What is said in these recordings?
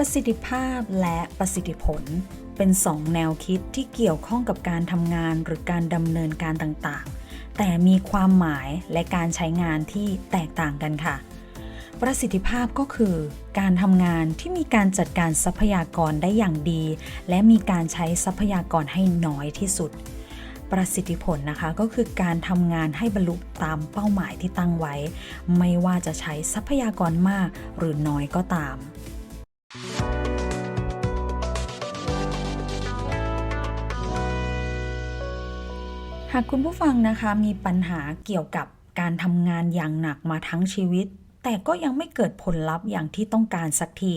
ประสิทธิภาพและประสิทธิผล เป็นสองแนวคิดที่เกี่ยวข้องกับการทำงานหรือการดำเนินการต่างๆ แต่มีความหมายและการใช้งานที่แตกต่างกันค่ะ ประสิทธิภาพก็คือ การทำงานที่มีการจัดการทรัพยากรได้อย่างดี และมีการใช้ทรัพยากรให้น้อยที่สุด ประสิทธิผลนะคะก็คือการทำงานให้บรรลุตามเป้าหมายที่ตั้งไว้ ไม่ว่าจะใช้ทรัพยากรมากหรือน้อยก็ตามากคุณผู้ฟังนะคะมีปัญหาเกี่ยวกับการทำงานอย่างหนักมาทั้งชีวิต แต่ก็ยังไม่เกิดผลลัพธ์อย่างที่ต้องการสักที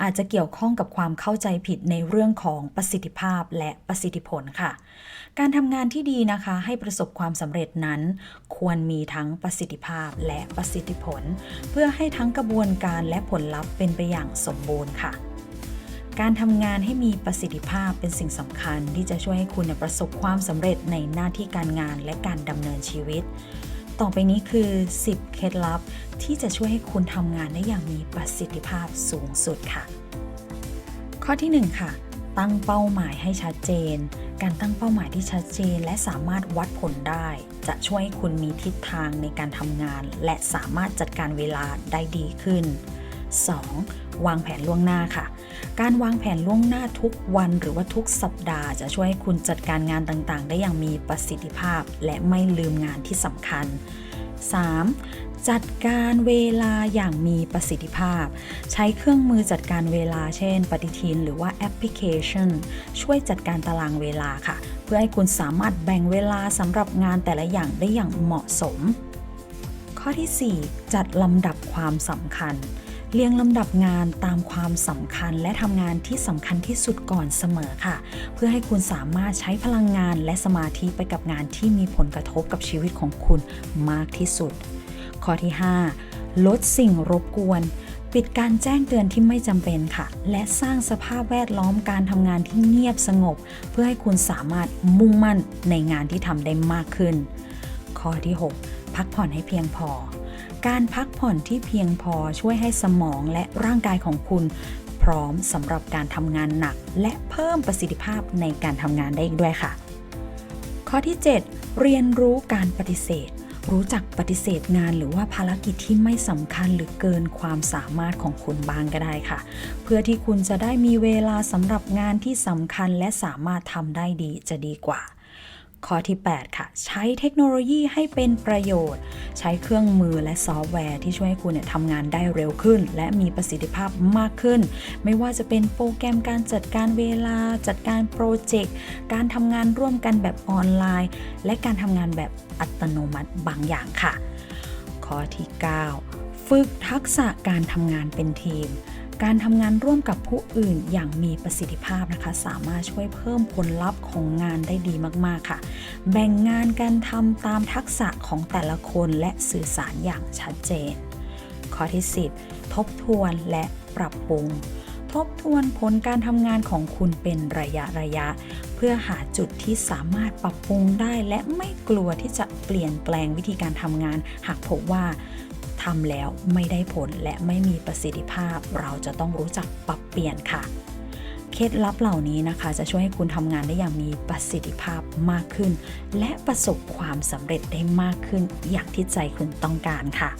อาจจะเกี่ยวข้องกับความเข้าใจผิดในเรื่องของประสิทธิภาพและประสิทธิผลค่ะ การทำงานที่ดีนะคะ ให้ประสบความสำเร็จนั้น ควรมีทั้งประสิทธิภาพและประสิทธิผล เพื่อให้ทั้งกระบวนการและผลลัพธ์เป็นไปอย่างสมบูรณ์ค่ะ การทำงานให้มีประสิทธิภาพเป็นสิ่งสำคัญที่จะช่วยให้คุณประสบความสำเร็จในหน้าที่การงานและการดำเนินชีวิต ต่อไปนี้คือ 10 เคล็ดลับที่จะช่วยให้คุณทำงานได้อย่างมีประสิทธิภาพสูงสุดค่ะ ข้อที่ 1 ค่ะ ตั้งเป้าหมายให้ชัดเจน การตั้งเป้าหมายที่ชัดเจนและสามารถวัดผลได้ จะช่วยให้คุณมีทิศทางในการทำงาน และสามารถจัดการเวลาได้ดีขึ้น 2. วางแผนล่วงหน้าค่ะ การวางแผนล่วงหน้าทุกวันหรือว่าทุกสัปดาห์ จะช่วยให้คุณจัดการงานต่างๆ ได้อย่างมีประสิทธิภาพ และไม่ลืมงานที่สำคัญ 3. จัดการเวลาอย่างมีประสิทธิภาพ ใช้เครื่องมือจัดการเวลาเช่น ปฏิทิน หรือว่าแอปพลิเคชัน ช่วยจัดการตารางเวลาค่ะ เพื่อให้คุณสามารถแบ่งเวลาสำหรับงานแต่ละอย่างได้อย่างเหมาะสม ข้อที่ 4 จัดลำดับความสำคัญ เรียงลำดับงานตามความสำคัญและทำงานที่สำคัญที่สุดก่อนเสมอค่ะ เพื่อให้คุณสามารถใช้พลังงานและสมาธิไปกับงานที่มีผลกระทบกับชีวิตของคุณมากที่สุด ข้อที่ 5 ลดสิ่งรบกวนปิดการแจ้งเตือนที่ไม่จำเป็นค่ะ และสร้างสภาพแวดล้อมการทำงานที่เงียบสงบ เพื่อให้คุณสามารถมุ่งมั่นในงานที่ทำได้มากขึ้น ข้อที่ 6 พักผ่อนให้เพียงพอ การพักผ่อนที่เพียงพอช่วยให้สมองและร่างกายของคุณ พร้อมสำหรับการทำงานหนัก และเพิ่มประสิทธิภาพในการทำงานได้อีกด้วยค่ะ ข้อที่ 7 เรียนรู้การปฏิเสธ รู้จักปฏิเสธงานหรือว่าภารกิจที่ไม่สำคัญหรือเกินความสามารถของคุณบ้างก็ได้ค่ะ เพื่อที่คุณจะได้มีเวลาสำหรับงานที่สำคัญและสามารถทำได้ดีจะดีกว่า ข้อที่ 8 ค่ะ ใช้เทคโนโลยีให้เป็นประโยชน์ ใช้เครื่องมือและซอฟต์แวร์ที่ช่วยให้คุณเนี่ยทำงานได้เร็วขึ้น และมีประสิทธิภาพมากขึ้น ไม่ว่าจะเป็นโปรแกรมการจัดการเวลา จัดการโปรเจกต์การทำงานร่วมกันแบบออนไลน์ และการทำงานแบบอัตโนมัติบางอย่างค่ะ ข้อที่ 9 ฝึกทักษะการทำงานเป็นทีม การทำงานร่วมกับผู้อื่นอย่างมีประสิทธิภาพนะคะ สามารถช่วยเพิ่มผลลัพธ์ของงานได้ดีมากๆค่ะ แบ่งงานการทำตามทักษะของแต่ละคนและสื่อสารอย่างชัดเจน ข้อที่ 10 ทบทวนและปรับปรุงทบทวนผลการทำงานของคุณเป็นระยะระยะ เพื่อหาจุดที่สามารถปรับปรุงได้ และไม่กลัวที่จะเปลี่ยนแปลงวิธีการทำงาน หากพบว่า ทำแล้วไม่ได้ผลและไม่มีประสิทธิภาพ เราจะต้องรู้จักปรับเปลี่ยนค่ะ เคล็ดลับเหล่านี้นะคะ จะช่วยให้คุณทำงานได้อย่างมีประสิทธิภาพมากขึ้น และประสบความสำเร็จได้มากขึ้นอย่างที่ใจคุณต้องการค่ะ